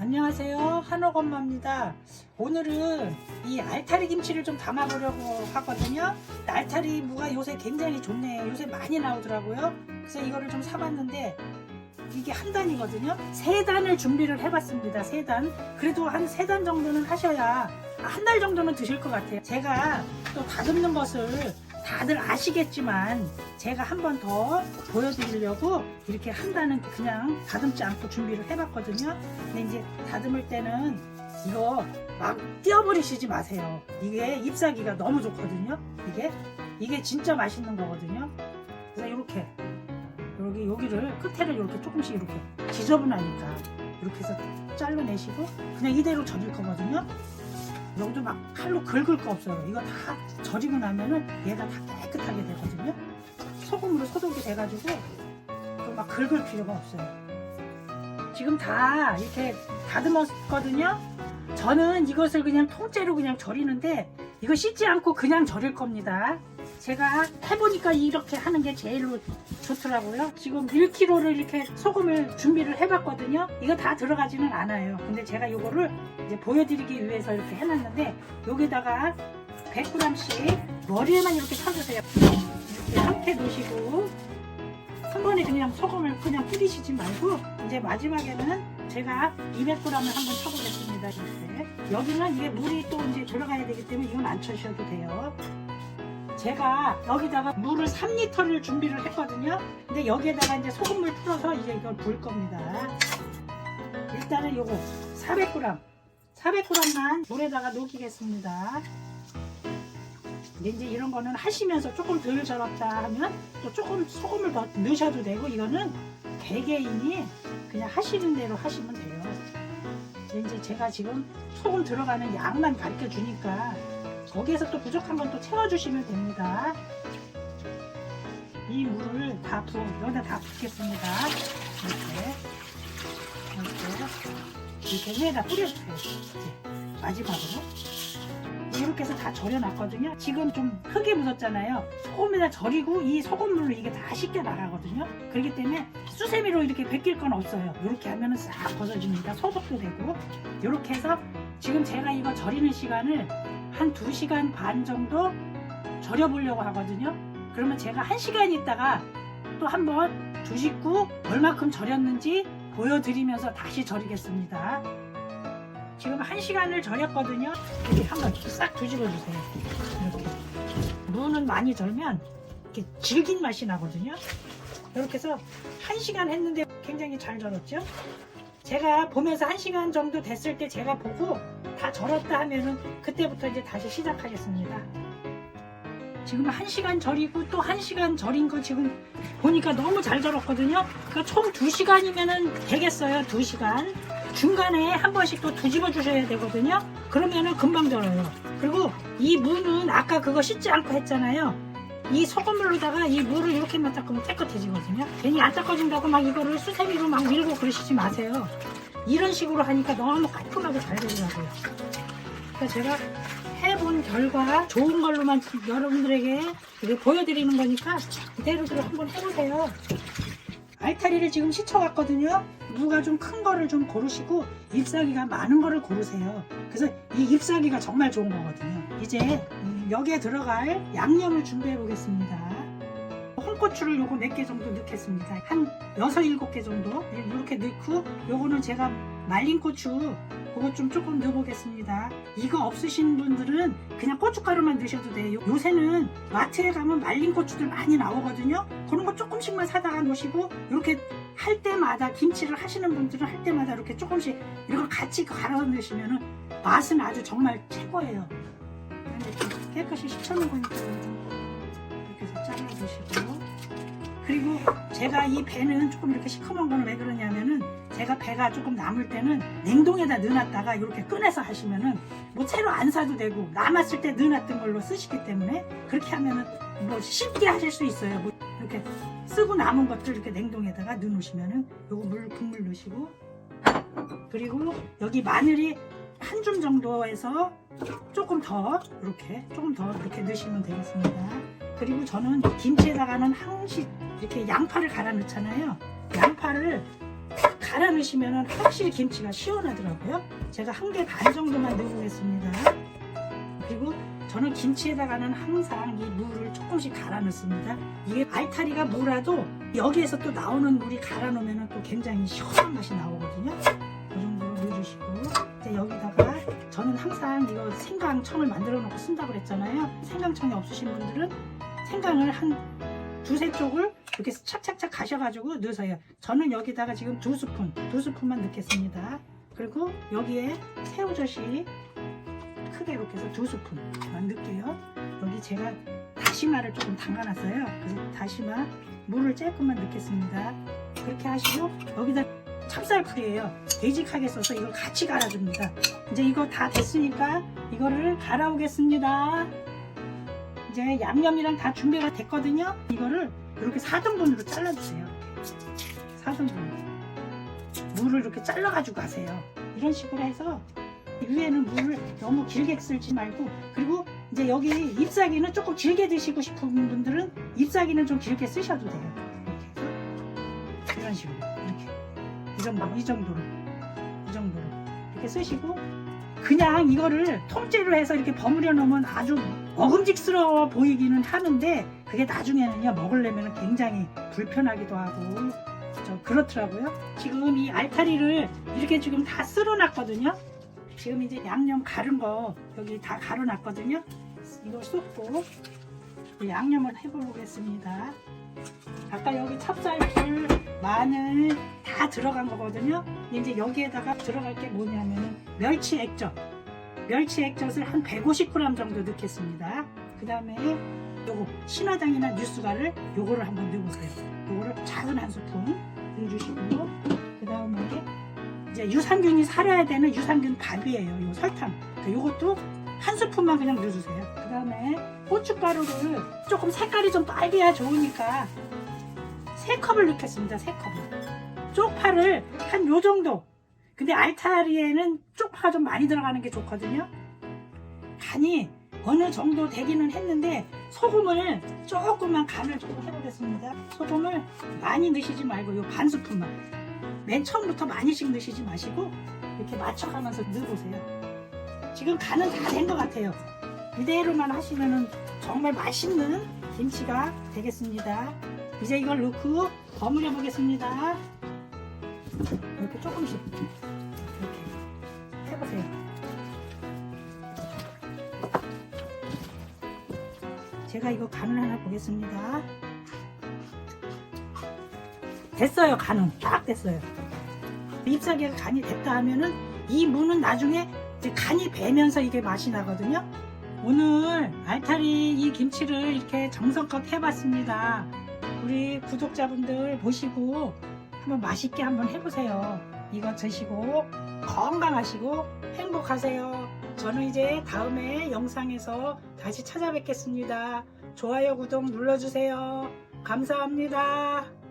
안녕하세요. 한옥엄마입니다. 오늘은 이 알타리 김치를 좀 담아보려고 하거든요. 알타리 무가 요새 굉장히 좋네요. 요새 많이 나오더라고요. 그래서 이거를 좀 사봤는데 이게 한 단이거든요. 세 단을 준비를 해봤습니다. 세 단. 그래도 한 세 단 정도는 하셔야 한 달 정도는 드실 것 같아요. 제가 또 다듬는 것을 다들 아시겠지만 제가 한 번 더 보여드리려고 이렇게 한 단은 그냥 다듬지 않고 준비를 해봤거든요. 근데 이제 다듬을 때는 이거 막 띄어버리시지 마세요. 이게 잎사귀가 너무 좋거든요. 이게 이게 진짜 맛있는 거거든요. 그래서 이렇게 여기 여기를 끝에를 이렇게 조금씩 이렇게 지저분하니까 이렇게 해서 잘라내시고 그냥 이대로 절일 거거든요. 여기도 막 칼로 긁을 거 없어요. 이거 다 절이고 나면은 얘가 다 깨끗하게 되거든요. 소금으로 소독이 돼가지고 그막 긁을 필요가 없어요. 지금 다 이렇게 다듬었거든요. 저는 이것을 그냥 통째로 그냥 절이는데 이거 씻지 않고 그냥 절일 겁니다. 제가 해보니까 이렇게 하는 게 제일로 좋더라고요. 지금 1kg를 이렇게 소금을 준비를 해봤거든요. 이거 다 들어가지는 않아요. 근데 제가 이거를 이제 보여드리기 위해서 이렇게 해놨는데 여기다가 100g씩 머리에만 이렇게 쳐주세요. 이렇게 함께 놓으시고 한 번에 그냥 소금을 그냥 뿌리시지 말고 이제 마지막에는 제가 200g을 한번 쳐보겠습니다. 이렇게 여기는 이게 물이 또 이제 들어가야 되기 때문에 이건 안 쳐셔도 돼요. 제가 여기다가 물을 3리터를 준비를 했거든요. 근데 여기에다가 이제 소금물 풀어서 이제 이걸 부을 겁니다. 일단은 요거 400g, 400g만 물에다가 녹이겠습니다. 이제 이런 거는 하시면서 조금 덜 절었다 하면 또 조금 소금을 더 넣으셔도 되고 이거는 개개인이 그냥 하시는 대로 하시면 돼요. 이제 제가 지금 소금 들어가는 양만 가르쳐 주니까 거기에서 또 부족한 건 또 채워주시면 됩니다. 이 물을 다 부어 여기다 다 붓겠습니다. 이렇게 이렇게 이렇게 위에다 뿌려주세요. 이제 마지막으로 이렇게 해서 다 절여놨거든요. 지금 좀 흙이 묻었잖아요. 소금에다 절이고 이 소금물로 이게 다 씻겨 나가거든요. 그렇기 때문에 수세미로 이렇게 벗길 건 없어요. 이렇게 하면은 싹 벗어집니다. 소독도 되고 이렇게 해서 지금 제가 이거 절이는 시간을 한 2시간 반 정도 절여보려고 하거든요. 그러면 제가 1시간 있다가 또 한번 두식구 얼마큼 절였는지 보여드리면서 다시 절이겠습니다. 지금 1시간을 절였거든요. 이렇게 한번 싹 뒤집어 주세요. 이렇게. 무는 많이 절면 이렇게 질긴 맛이 나거든요. 이렇게 해서 1시간 했는데 굉장히 잘 절었죠. 제가 보면서 1시간 정도 됐을 때 제가 보고 다 절었다 하면은 그때부터 이제 다시 시작하겠습니다. 지금 1시간 절이고 또 1시간 절인 거 지금 보니까 너무 잘 절었거든요. 그러니까 총 2시간이면은 되겠어요. 2시간. 중간에 한 번씩 또 뒤집어 주셔야 되거든요. 그러면은 금방 절어요. 그리고 이 무는 아까 그거 씻지 않고 했잖아요. 이 소금물로다가 이 물을 이렇게만 닦으면 깨끗해지거든요. 괜히 안 닦아진다고 막 이거를 수세미로 막 밀고 그러시지 마세요. 이런 식으로 하니까 너무 깔끔하게 잘 되더라고요. 그러니까 제가 해본 결과 좋은 걸로만 여러분들에게 보여드리는 거니까 그대로대로 한번 해보세요. 알타리를 지금 시쳐갔거든요. 무가 좀 큰 거를 좀 고르시고 잎사귀가 많은 거를 고르세요. 그래서 이 잎사귀가 정말 좋은 거거든요. 이제 음, 여기에 들어갈 양념을 준비해 보겠습니다. 홍고추를 요거 몇개 정도 넣겠습니다. 한 6, 7개 정도 이렇게 넣고 요거는 제가 말린 고추 그거 좀 조금 넣어보겠습니다. 이거 없으신 분들은 그냥 고춧가루만 넣으셔도 돼요. 요새는 마트에 가면 말린 고추들 많이 나오거든요. 그런 거 조금씩만 사다가 놓으시고 이렇게 할 때마다 김치를 하시는 분들은 할 때마다 이렇게 조금씩 이걸 같이 갈아서 넣으시면 맛은 아주 정말 최고예요. 깨끗이 씻어놓은 거니까 이렇게 해서 잘라 주시고 그리고 제가 이 배는 조금 이렇게 시커먼 거는 왜 그러냐면은 제가 배가 조금 남을 때는 냉동에다 넣어놨다가 이렇게 꺼내서 하시면은 뭐 새로 안 사도 되고 남았을 때 넣어놨던 걸로 쓰시기 때문에 그렇게 하면은 뭐 쉽게 하실 수 있어요. 뭐 이렇게 쓰고 남은 것들 이렇게 냉동에다가 넣어놓으시면은 요거 물 국물 넣으시고 그리고 여기 마늘이 한 줌 정도에서 조금 더 이렇게 조금 더 이렇게 넣으시면 되겠습니다. 그리고 저는 김치에다가는 항시 이렇게 양파를 갈아 넣잖아요. 양파를 탁 갈아 넣으시면 확실히 김치가 시원하더라고요. 제가 한 개 반 정도만 넣어보겠습니다. 그리고 저는 김치에다가는 항상 이 물을 조금씩 갈아 넣습니다. 이게 알타리가 물라도 여기에서 또 나오는 물이 갈아 놓으면 또 굉장히 시원한 맛이 나오거든요. 이 정도로 넣어주시고 이제 여기다가 저는 항상 이거 생강청을 만들어 놓고 쓴다고 그랬잖아요. 생강청이 없으신 분들은 생강을 한 두세 쪽을 이렇게 착착착 가셔가지고 넣으세요. 저는 여기다가 지금 두 스푼, 두 스푼만 넣겠습니다. 그리고 여기에 새우젓이 크게 이렇게 해서 두 스푼 만 넣을게요. 여기 제가 다시마를 조금 담가놨어요. 그래서 다시마 물을 조금만 넣겠습니다. 그렇게 하시고 여기다 찹쌀풀이에요. 되직하게 써서 이걸 같이 갈아줍니다. 이제 이거 다 됐으니까 이거를 갈아오겠습니다. 이제 양념이랑 다 준비가 됐거든요. 이거를 이렇게 4등분으로 잘라주세요. 4등분. 물을 이렇게 잘라가지고 가세요. 이런 식으로 해서 위에는 물을 너무 길게 쓸지 말고 그리고 이제 여기 잎사귀는 조금 길게 드시고 싶은 분들은 잎사귀는 좀 길게 쓰셔도 돼요. 이렇게 이런 식으로 이렇게 이 정도 이 정도로 이 정도로 이렇게 쓰시고 그냥 이거를 통째로 해서 이렇게 버무려 놓으면 아주 먹음직스러워 보이기는 하는데 그게 나중에는요 먹으려면 굉장히 불편하기도 하고 저 그렇더라고요. 지금 이 알타리를 이렇게 지금 다 쓸어놨거든요. 지금 이제 양념 가른 거 여기 다 갈아놨거든요. 이걸 쏟고 양념을 해보겠습니다. 아까 여기 찹쌀풀, 마늘 다 들어간 거거든요. 이제 여기에다가 들어갈 게 뭐냐면은 멸치 액젓. 멸치 액젓을 한 150g 정도 넣겠습니다. 그 다음에 요거 신화장이나 뉴스가를 요거를 한번 넣어보세요. 요거를 작은 한 스푼 넣어주시고 그 다음에 이제 유산균이 살아야 되는 유산균 밥이에요. 요 설탕. 그 요것도 한 스푼만 그냥 넣어주세요. 그 다음에 고춧가루를 조금 색깔이 좀 빨개야 좋으니까 세 컵을 넣겠습니다. 세 컵을. 쪽파를 한 요 정도. 근데 알타리에는 쪽파가 좀 많이 들어가는 게 좋거든요. 간이 어느 정도 되기는 했는데 소금을 조금만 간을 조금 해보겠습니다. 소금을 많이 넣으시지 말고 요 반 스푼만. 맨 처음부터 많이씩 넣으시지 마시고 이렇게 맞춰가면서 넣어보세요. 지금 간은 다 된 것 같아요. 이대로만 하시면은 정말 맛있는 김치가 되겠습니다. 이제 이걸 넣고 버무려 보겠습니다. 이렇게 조금씩 이렇게 해보세요. 제가 이거 간을 하나 보겠습니다. 됐어요, 간은. 딱 됐어요. 잎사귀가 간이 됐다 하면은 이 무는 나중에 이제 간이 배면서 이게 맛이 나거든요. 오늘 알타리 이 김치를 이렇게 정성껏 해봤습니다. 우리 구독자분들 보시고 한번 맛있게 한번 해보세요. 이거 드시고 건강하시고 행복하세요. 저는 이제 다음에 영상에서 다시 찾아뵙겠습니다. 좋아요, 구독 눌러주세요. 감사합니다.